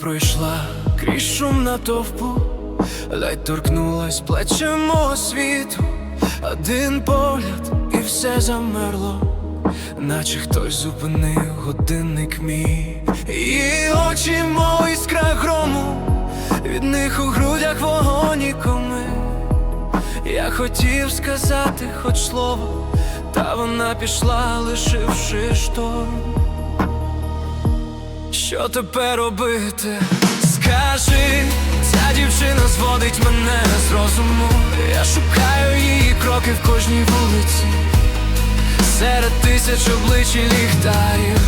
пройшла крізь шум натовпу, ледь торкнулась плечем мого світу, один погляд, і все замерло, наче хтось зупинив годинник мій. Її очі, мов іскра грому, від них у грудях вогонь і коми. Я хотів сказати хоч слово, та вона пішла, лишивши шторм. Що тепер робити? Скажи, ця дівчина зводить мене з розуму. Я шукаю її кроки в кожній вулиці, серед тисяч облич і ліхтарів,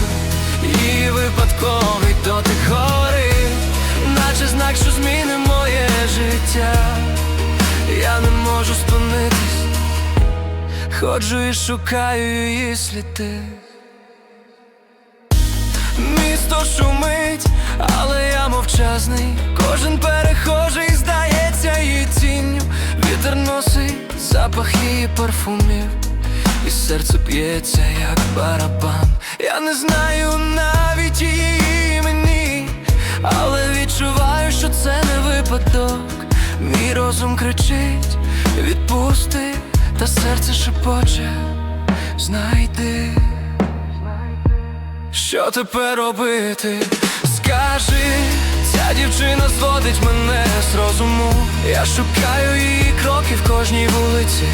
її випадковий дотик гори, наче знак, що зміни моє життя. Я не можу спинитись, ходжу і шукаю її сліди. Місто шумить, але я мовчазний. Кожен перехожий здається її тінню. Вітер носить запах її парфумів, і серце б'ється, як барабан. Я не знаю навіть її імені, але відчуваю, що це не випадок. Мій розум кричить, відпусти, та серце шепоче, знайди. Що тепер робити? Скажи, ця дівчина зводить мене з розуму. Я шукаю її кроки в кожній вулиці,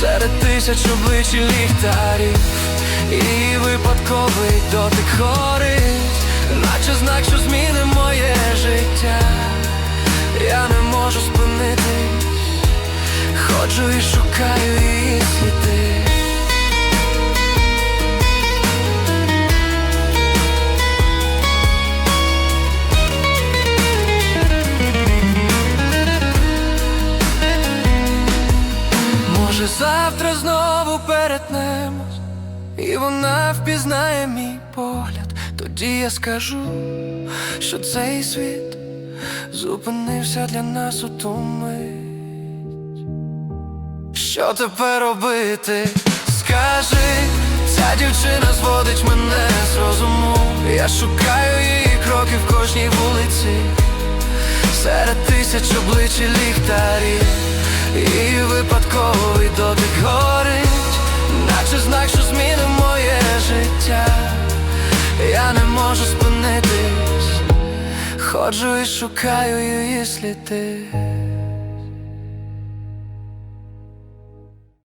серед тисяч облич і ліхтарів, і випадковий дотик горить, наче знак, що зміни моє життя. Я не можу спинитись, ходжу і шукаю її сліди. Завтра знову перетнемось, і вона впізнає мій погляд. Тоді я скажу, що цей світ зупинився для нас у ту мить. Що тепер робити? Скажи, ця дівчина зводить мене з розуму. Я шукаю її кроки в кожній вулиці, серед тисяч облич і ліхтарів. І випадковий дотик горить, наче знак, що змінив моє життя. Я не можу спинитись, ходжу і шукаю її сліди.